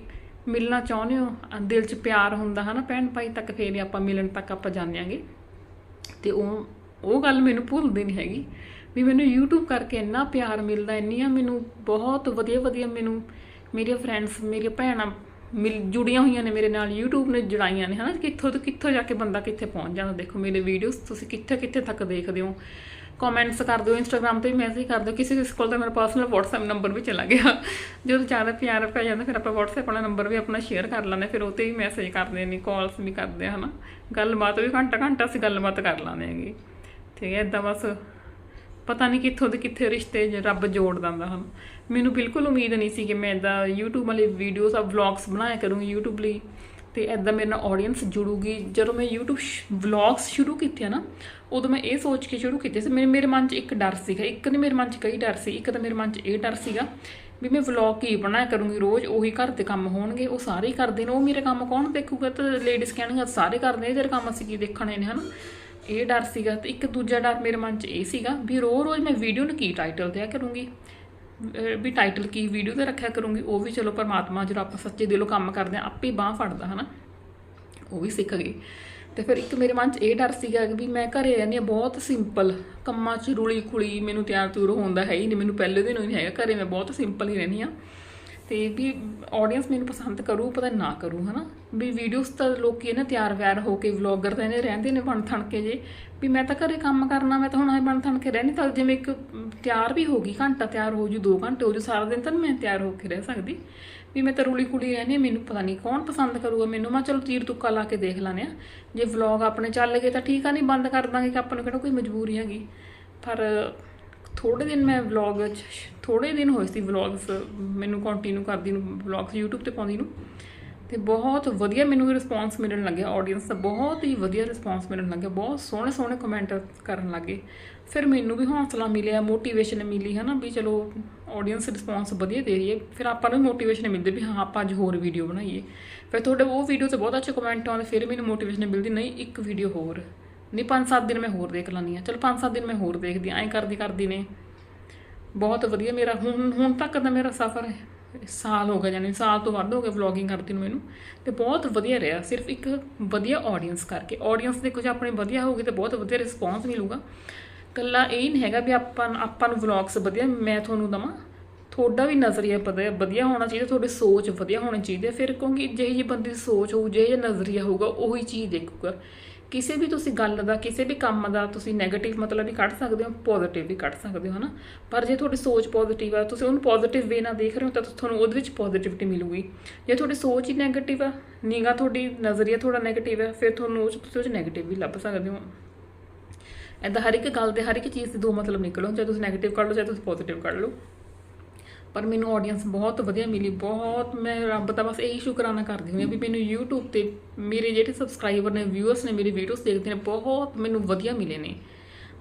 ਮਿਲਣਾ ਚਾਹੁੰਦੇ ਹੋ? ਦਿਲ 'ਚ ਪਿਆਰ ਹੁੰਦਾ ਹਨਾ ਭੈਣ ਭਾਈ ਤੱਕ ਫੇਰ ਆਪਾਂ ਮਿਲਣ ਤੱਕ ਆਪਾਂ ਜਾਂਦੇ ਆਂਗੇ। ਤੇ ਉਹ ਉਹ ਗੱਲ ਮੈਨੂੰ ਭੁੱਲਦੀ ਨਹੀਂ ਹੈਗੀ ਵੀ ਮੈਨੂੰ YouTube ਕਰਕੇ ਇੰਨਾ ਪਿਆਰ ਮਿਲਦਾ, ਇੰਨੀਆਂ ਮੈਨੂੰ ਬਹੁਤ ਵਧੀਆ ਵਧੀਆ ਮੈਨੂੰ ਮੇਰੀਆਂ ਫਰੈਂਡਸ ਮੇਰੀਆਂ ਭੈਣਾਂ ਮਿਲ, ਜੁੜੀਆਂ ਹੋਈਆਂ ਨੇ ਮੇਰੇ ਨਾਲ, YouTube ਨੇ ਜੁੜਾਈਆਂ ਨੇ ਹਨਾ। ਕਿੱਥੋਂ ਤੋਂ ਕਿੱਥੋਂ ਜਾ ਕੇ ਬੰਦਾ ਕਿੱਥੇ ਪਹੁੰਚ ਜਾਂਦਾ? ਦੇਖੋ ਮੇਰੇ ਵੀਡੀਓਜ਼ ਤੁਸੀਂ ਕਿੱਥੇ ਕਿੱਥੇ ਤੱਕ ਦੇਖਦੇ ਹੋ? ਕਮੈਂਟਸ ਕਰ ਦਿਓ ਇੰਸਟਾਗ੍ਰam ਤੇ ਵੀ ਮੈਸੇਜ ਕਰ ਦਿਓ। ਕਿਸੇ ਕਿਸੇ ਕੋਲ ਤਾਂ ਮੇਰਾ ਪਰਸਨਲ WhatsApp ਨੰਬਰ ਵੀ ਚਲਾ ਗਿਆ। ਜਦੋਂ ਜ਼ਿਆਦਾ ਪਿਆਰ ਪੈ ਜਾਂਦਾ, ਫਿਰ ਆਪਾਂ WhatsApp ਵਾਲਾ ਨੰਬਰ ਵੀ ਆਪਣਾ ਸ਼ੇਅਰ ਕਰ ਲੈਂਦੇ ਫਿਰ ਉਹ ਤੇ ਵੀ ਮੈਸੇਜ ਕਰਦੇ ਨੇ ਕਾਲਸ ਵੀ ਕਰਦੇ ਆ, ਹਨਾ। ਗੱਲਬਾਤ ਵੀ ਘੰਟਾ ਘੰਟਾ ਅਸੀਂ ਗੱਲਬਾਤ ਕਰ ਲਾਂਦੇ ਹੈਗੇ। ਠੀਕ ਹੈ ਇਦਾਂ ਬਸ ਪਤਾ ਨਹੀਂ ਕਿੱਥੋਂ ਦੇ ਕਿੱਥੇ ਰਿਸ਼ਤੇ ਰੱਬ ਜੋੜ ਦਿੰਦਾ, ਹਨ। ਮੈਨੂੰ ਬਿਲਕੁਲ ਉਮੀਦ ਨਹੀਂ ਸੀ ਕਿ ਮੈਂ ਇਦਾਂ YouTube ਵਾਲੀ ਵੀਡੀਓਜ਼ ਆ ਵਲੌਗਸ ਬਣਾਇਆ ਕਰੂੰਗੀ YouTube ਲਈ। ਤੇ ਇਦਾਂ ਮੇਰੇ ਨਾਲ ਆਡੀਅנס ਜੁੜੂਗੀ। ਜਦੋਂ ਮੈਂ YouTube ਵਲੌਗਸ ਸ਼ੁਰੂ ਕੀਤੇ ਆ ਨਾ, ਉਦੋਂ ਮੈਂ ਇਹ ਸੋਚ ਕੇ ਸ਼ੁਰੂ ਕੀਤੇ ਸੀ। ਮੇਰੇ ਮੇਰੇ ਮਨ 'ਚ ਇੱਕ ਡਰ ਸੀਗਾ। ਇੱਕ ਨਹੀਂ ਮੇਰੇ ਮਨ 'ਚ ਕਈ ਡਰ ਸੀ, ਇੱਕ ਤਾਂ ਮੇਰੇ ਮਨ 'ਚ ਇਹ ਡਰ ਸੀਗਾ ਵੀ ਮੈਂ ਵਲੌਗ ਕੀ ਬਣਾਇਆ ਕਰੂੰਗੀ। ਰੋਜ਼ ਉਹੀ ਘਰ ਦੇ ਕੰਮ ਹੋਣਗੇ, ਉਹ ਸਾਰੇ ਹੀ ਕਰਦੇ ਨੇ। ਉਹ ਮੇਰੇ ਕੰਮ ਕੌਣ ਦੇਖੂਗਾ? ਤਾਂ ਲੇਡੀਜ਼ ਕਹਿਣਗੀਆਂ ਸਾਰੇ ਕਰਦੇ ਨੇ, ਤੇਰੇ ਕੰਮ ਅਸੀਂ ਕੀ ਦੇਖਣੇ ਨੇ? ਹਨਾ? ਇਹ ਡਰ ਸੀਗਾ। ਤੇ ਇੱਕ ਦੂਜਾ ਡਰ ਮੇਰੇ ਮਨ 'ਚ ਇਹ ਸੀਗਾ ਵੀ ਰੋਜ਼-ਰੋਜ਼ ਮੈਂ ਵੀਡੀਓ ਨੂੰ ਕੀ ਟਾਈਟਲ ਦਿਆ ਕਰੂੰਗੀ? ਵੀ ਟਾਈਟਲ ਕੀ ਵੀਡੀਓ ਤੇ ਰੱਖਿਆ ਕਰੂੰਗੀ, ਉਹ ਵੀ ਚਲੋ ਪਰਮਾਤਮਾ ਜਦੋਂ ਆਪਾਂ ਸੱਚੇ ਦਿਲੋਂ ਕੰਮ ਕਰਦੇ ਆ ਆਪੇ ਬਾਹ ਫੜਦਾ, ਹਨਾ? ਉਹ ਵੀ ਸਿੱਖ ਗਈ ਤੇ ਫਿਰ ਇੱਕ ਮੇਰੇ ਮਨ 'ਚ ਇਹ ਡਰ ਸੀਗਾ ਕਿ ਵੀ ਮੈਂ ਘਰੇ ਰਹਿੰਦੀ ਹਾਂ, ਬਹੁਤ ਸਿੰਪਲ ਕੰਮਾਂ 'ਚ ਰੁਲੀ ਖੁਲੀ ਮੈਨੂੰ ਤਿਆਰ ਤੁਰ ਹੁੰਦਾ ਹੈ ਹੀ ਨਹੀਂ, ਮੈਨੂੰ ਪਹਿਲੇ ਦਿਨੋਂ ਹੀ ਨਹੀਂ ਹੈਗਾ, ਘਰੇ ਮੈਂ ਬਹੁਤ ਸਿੰਪਲ ਹੀ ਰਹਿੰਦੀ ਹਾਂ। ਤੇ ਵੀ ਆਡੀਅנס ਮੈਨੂੰ ਪਸੰਦ ਕਰੂ, ਪਤਾ ਨਾ ਕਰੂ, ਹਨਾ? ਵੀ ਵੀਡੀਓਸ ਤਾਂ ਲੋਕੀ ਨਾ ਤਿਆਰ ਵਿਆਰ ਹੋ ਕੇ ਵਲੌਗਰ ਤਾਂ ਇਹਨੇ ਰਹਿੰਦੇ ਨੇ ਬਣ ਥਣ ਕੇ ਜੇ। ਵੀ ਮੈਂ ਤਾਂ ਘਰੇ ਕੰਮ ਕਰਨਾ, ਮੈਂ ਤਾਂ ਹੁਣ ਐ ਬਣ ਥਣ ਕੇ ਰਹਿਣੀ ਤਾਂ ਜਿਵੇਂ ਇੱਕ ਤਿਆਰ ਵੀ ਹੋ ਗਈ, ਘੰਟਾ ਤਿਆਰ ਹੋ ਜੂ 2 ਘੰਟੇ ਹੋ ਜੂ, ਸਾਰਾ ਦਿਨ ਤਾਂ ਨੀ ਮੈਂ ਤਿਆਰ ਹੋ ਕੇ ਰਹਿ ਸਕਦੀ। ਵੀ ਮੈਂ ਤਾਂ ਰੁਲੀ ਕੁੜੀ ਰਹਿੰਦੀ ਮੈਨੂੰ ਪਤਾ ਨਹੀਂ ਕੌਣ ਪਸੰਦ ਕਰੂਗਾ ਮੈਨੂੰ। ਮੈਂ ਚਲੋ ਤੀਰ ਤੁੱਕਾ ਲਾ ਕੇ ਦੇਖ ਲਾਂਦੇ ਆ ਜੇ ਵਲੌਗ ਆਪਣੇ ਚੱਲ ਗਏ ਤਾਂ ਠੀਕ ਆ, ਨਹੀਂ ਬੰਦ ਕਰ ਦਾਂਗੇ ਕਿ ਆਪਾਂ ਨੂੰ ਕਿਹੜਾ ਕੋਈ ਮਜਬੂਰੀ ਹੈਗੀ। ਪਰ ਥੋੜੇ ਦਿਨ ਮੈਂ ਵਲੌਗ ਥੋੜੇ ਦਿਨ ਹੋਏ ਸੀ ਵਲੌਗਸ ਮੈਨੂੰ ਕੰਟੀਨਿਊ ਕਰਦੀ ਨੂੰ ਵਲੌਗਸ YouTube ਤੇ ਪਾਉਂਦੀ ਨੂੰ, ਤੇ ਬਹੁਤ ਵਧੀਆ ਮੈਨੂੰ ਰਿਸਪੌਂਸ ਮਿਲਣ ਲੱਗਿਆ ਆਡੀਅנס ਦਾ, ਬਹੁਤ ਹੀ ਵਧੀਆ ਰਿਸਪੌਂਸ ਮਿਲਣ ਲੱਗਿਆ, ਬਹੁਤ ਸੋਹਣੇ ਸੋਹਣੇ ਕਮੈਂਟ ਕਰਨ ਲੱਗੇ। ਫਿਰ ਮੈਨੂੰ ਵੀ ਹੌਸਲਾ ਮਿਲਿਆ ਮੋਟੀਵੇਸ਼ਨ ਮਿਲੀ ਹੈ ਨਾ ਵੀ ਚਲੋ ਆਡੀਅנס ਰਿਸਪੌਂਸ ਵਧੀਆ ਦੇ ਰਹੀ ਹੈ, ਫਿਰ ਆਪਾਂ ਨੂੰ ਵੀ ਮੋਟੀਵੇਸ਼ਨ ਮਿਲਦੀ ਵੀ ਹਾਂ, ਆਪਾਂ ਅੱਜ ਹੋਰ ਵੀਡੀਓ ਬਣਾਈਏ। ਫਿਰ ਤੁਹਾਡੇ ਉਹ ਵੀਡੀਓ ਤੇ ਬਹੁਤ ਅੱਛੇ ਕਮੈਂਟ ਆਉਂਦੇ, ਫਿਰ ਮੈਨੂੰ ਮੋਟੀਵੇਸ਼ਨ ਮਿਲਦੀ, ਨਹੀਂ, ਇੱਕ ਵੀਡੀਓ ਹੋਰ। ਨਹੀਂ 5-7 ਦਿਨ ਮੈਂ ਹੋਰ ਦੇਖ ਲੈਂਦੀ ਆ ਚਲੋ 5-7 ਦਿਨ ਮੈਂ ਹੋਰ ਦੇਖਦੀ ਆ ਐਂ ਕਰਦੀ ਕਰਦੀ ਨੇ। ਬਹੁਤ ਵਧੀਆ ਮੇਰਾ, ਹੁਣ ਹੁਣ ਤੱਕ ਦਾ ਮੇਰਾ ਸਫ਼ਰ ਹੈ ਸਾਲ ਹੋ ਗਿਆ ਜਾਨੀ ਸਾਲ ਤੋਂ ਵੱਧ ਹੋ ਗਿਆ ਵਲੌਗਿੰਗ ਕਰਦੀ ਨੂੰ ਮੈਨੂੰ। ਤੇ ਬਹੁਤ ਵਧੀਆ ਰਿਹਾ, ਸਿਰਫ ਇੱਕ ਵਧੀਆ ਆਡੀਅנס ਕਰਕੇ। ਆਡੀਅנס ਦੇ ਕੁਝ ਆਪਣੇ ਵਧੀਆ ਹੋਊਗੀ ਤੇ ਬਹੁਤ ਵਧੀਆ ਰਿਸਪੌਂਸ ਮਿਲੂਗਾ। ਕੱਲਾ ਇਹ ਨਹੀਂ ਹੈਗਾ ਵੀ ਆਪਾਂ ਆਪਾਂ ਨੂੰ ਵਲੌਗਸ ਵਧੀਆ, ਮੈਂ ਤੁਹਾਨੂੰ ਦਵਾਂ। ਤੁਹਾਡਾ ਵੀ ਨਜ਼ਰੀਆ ਪਤਾ ਵਧੀਆ ਹੋਣਾ ਚਾਹੀਦਾ, ਤੁਹਾਡੀ ਸੋਚ ਵਧੀਆ ਹੋਣੀ ਚਾਹੀਦੀ ਫਿਰ ਕਿਉਂਕਿ ਜਿਹੇ ਜਿਹੇ ਬੰਦੇ ਦੀ ਸੋਚ ਹੋਊ, ਜਿਹੇ ਜਿਹੇ ਨਜ਼ਰੀਆ ਹੋਊਗਾ, ਉਹੀ ਚੀਜ਼ ਦੇਖੂਗਾ। ਕਿਸੇ ਵੀ ਤੁਸੀਂ ਗੱਲ ਦਾ, ਕਿਸੇ ਵੀ ਕੰਮ ਦਾ ਤੁਸੀਂ 네ਗੇਟਿਵ ਮਤਲਬ ਵੀ ਕੱਢ ਸਕਦੇ ਹੋ ਪੋਜ਼ਿਟਿਵ ਵੀ ਕੱਢ ਸਕਦੇ ਹੋ, ਹਨਾ? ਪਰ ਜੇ ਤੁਹਾਡੀ ਸੋਚ ਪੋਜ਼ਿਟਿਵ ਆ, ਤੁਸੀਂ ਉਹਨੂੰ ਪੋਜ਼ਿਟਿਵ ਵੇ ਨਾਲ ਦੇਖ ਰਹੇ ਹੋ, ਤਾਂ ਤੁਹਾਨੂੰ ਉਹਦੇ ਵਿੱਚ ਪੋਜ਼ਿਟਿਵਿਟੀ ਮਿਲੂਗੀ। ਜੇ ਤੁਹਾਡੀ ਸੋਚ ਹੀ 네ਗੇਟਿਵ ਆ ਨੀਗਾ ਤੁਹਾਡੀ, ਨਜ਼ਰੀਆ ਥੋੜਾ 네ਗੇਟਿਵ ਆ, ਫਿਰ ਤੁਹਾਨੂੰ ਉਹ 'ਚ, ਤੁਸੀਂ ਉਹ 네ਗੇਟਿਵ ਵੀ ਲੱਭ ਸਕਦੇ ਹੋ। ਐਦਾਂ ਹਰ ਇੱਕ ਗੱਲ ਦੇ ਹਰ ਇੱਕ ਚੀਜ਼ ਦੇ ਦੋ ਮਤਲਬ ਨਿਕਲੋ ਚਾਹੇ ਤੁਸੀਂ 네ਗੇਟਿਵ ਕੱਢ ਲਓ, ਚਾਹੇ ਤੁਸੀਂ ਪੋਜ਼ਿਟਿਵ ਕੱਢ ਲਓ। ਪਰ ਮੈਨੂੰ ਆਡੀਅנס ਬਹੁਤ ਵਧੀਆ ਮਿਲੀ, ਬਹੁਤ ਮੈਂ ਰੱਬ ਦਾ ਬਸ ਇਹੀ ਸ਼ੁਕਰਾਨਾ ਕਰਦੀ ਹਾਂ ਵੀ ਮੈਨੂੰ YouTube ਤੇ ਮੇਰੇ ਜਿਹੜੇ ਸਬਸਕ੍ਰਾਈਬਰ ਨੇ ਵਿਊਅਰਸ ਨੇ, ਮੇਰੀ ਵੀਡੀਓਜ਼ ਦੇਖਦੇ ਨੇ, ਬਹੁਤ ਮੈਨੂੰ ਵਧੀਆ ਮਿਲੇ ਨੇ।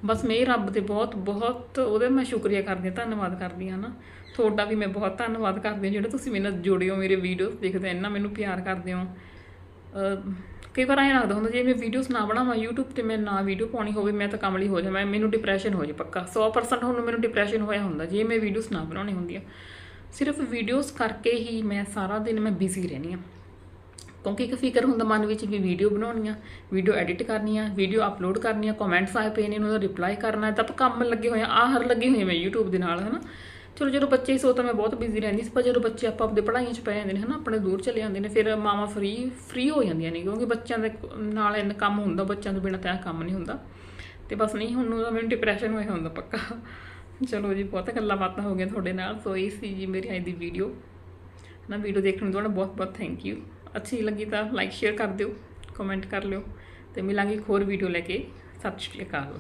ਬਸ ਮੈਂ ਇਹ ਰੱਬ 'ਤੇ ਬਹੁਤ ਬਹੁਤ ਉਹਦਾ ਮੈਂ ਸ਼ੁਕਰੀਆ ਕਰਦੀ ਹਾਂ, ਧੰਨਵਾਦ ਕਰਦੀ ਹਾਂ ਨਾ। ਤੁਹਾਡਾ ਵੀ ਮੈਂ ਬਹੁਤ ਧੰਨਵਾਦ ਕਰਦੀ ਹਾਂ, ਜਿਹੜਾ ਤੁਸੀਂ ਮੇਰੇ ਨਾਲ ਜੁੜੇ ਹੋ, ਮੇਰੇ ਵੀਡੀਓਜ਼ ਦੇਖਦੇ ਇੰਨਾ ਮੈਨੂੰ ਪਿਆਰ ਕਰਦੇ ਹੋ। ਕਈ ਵਾਰ ਐਂ ਲੱਗਦਾ ਹੁੰਦਾ ਜੇ ਮੈਂ ਵੀਡੀਓਜ਼ ਨਾ ਬਣਾਵਾਂ YouTube ਤੇ ਮੈਂ ਨਾ ਵੀਡੀਓ ਪਾਉਣੀ ਹੋਵੇ, ਮੈਂ ਤਾਂ ਕਮਲੀ ਹੋ ਜਾਵਾਂ, ਮੈਨੂੰ ਡਿਪਰੈਸ਼ਨ ਹੋ ਜਾ ਪੱਕਾ। 100% ਹੁਣ ਮੈਨੂੰ ਡਿਪਰੈਸ਼ਨ ਹੋਇਆ ਹੁੰਦਾ ਜੇ ਮੈਂ ਵੀਡੀਓਜ਼ ਨਾ ਬਣਾਉਣੀ ਹੁੰਦੀਆਂ ਸਿਰਫ ਵੀਡੀਓਜ਼ ਕਰਕੇ ਹੀ ਮੈਂ ਸਾਰਾ ਦਿਨ ਮੈਂ ਬਿਜ਼ੀ ਰਹਿੰਦੀ ਹਾਂ ਕਿਉਂਕਿ ਇੱਕ ਫਿਕਰ ਹੁੰਦਾ ਮਨ ਵਿੱਚ ਵੀ ਵੀਡੀਓ ਬਣਾਉਣੀ ਆ ਵੀਡੀਓ ਐਡਿਟ ਕਰਨੀ ਆ ਵੀਡੀਓ ਅਪਲੋਡ ਕਰਨੀ ਆ ਕਮੈਂਟਸ ਆਏ ਪਏ ਨੇ ਉਹਨਾਂ ਦਾ ਰਿਪਲਾਈ ਕਰਨਾ ਹੈ ਤਾਂ ਕੰਮ ਲੱਗੇ ਹੋਏ ਆ, ਆਹ ਲੱਗੇ ਹੋਏ ਮੈਂ YouTube ਦੇ ਨਾਲ, ਹਨਾ? ਚਲੋ ਜਦੋਂ ਬੱਚੇ ਸੋ ਤਾਂ ਮੈਂ ਬਹੁਤ ਬਿਜ਼ੀ ਰਹਿੰਦੀ ਸੀ, ਪਰ ਜਦੋਂ ਬੱਚੇ ਆਪਾਂ ਆਪਦੇ ਪੜ੍ਹਾਈਆਂ 'ਚ ਪੈ ਜਾਂਦੇ ਨੇ, ਹਨਾ, ਆਪਣੇ ਦੂਰ ਚਲੇ ਜਾਂਦੇ ਨੇ, ਫਿਰ ਮਾਵਾਂ ਫ੍ਰੀ ਫ੍ਰੀ ਹੋ ਜਾਂਦੀਆਂ ਨੇ, ਕਿਉਂਕਿ ਬੱਚਿਆਂ ਦੇ ਨਾਲ ਇੰਨਾ ਕੰਮ ਹੁੰਦਾ, ਬੱਚਿਆਂ ਤੋਂ ਬਿਨਾਂ ਤਾਂ ਕੰਮ ਨਹੀਂ ਹੁੰਦਾ। ਤੇ ਬਸ ਨਹੀਂ, ਹੁਣ ਨੂੰ ਮੈਨੂੰ ਡਿਪਰੈਸ਼ਨ ਹੋਇਆ ਹੁੰਦਾ ਪੱਕਾ। ਚਲੋ ਜੀ, ਬਹੁਤ ਗੱਲਾਂ ਬਾਤਾਂ ਹੋ ਗਈਆਂ ਤੁਹਾਡੇ ਨਾਲ, ਸੋ ਇਹ ਸੀ ਜੀ ਮੇਰੀ ਅੱਜ ਦੀ ਵੀਡੀਓ ਨਾ ਵੀਡੀਓ ਦੇਖਣ ਨੂੰ ਤੁਹਾਡਾ ਬਹੁਤ ਬਹੁਤ ਥੈਂਕ ਯੂ ਅੱਛੀ ਲੱਗੀ ਤਾਂ ਲਾਈਕ ਸ਼ੇਅਰ ਕਰ ਦਿਓ ਕਮੈਂਟ ਕਰ ਲਿਓ, ਤੇ ਮਿਲਾਂਗੇ ਇੱਕ ਹੋਰ ਵੀਡੀਓ ਲੈ ਕੇ। ਸਤਿ ਸ਼੍ਰੀ ਅਕਾਲ।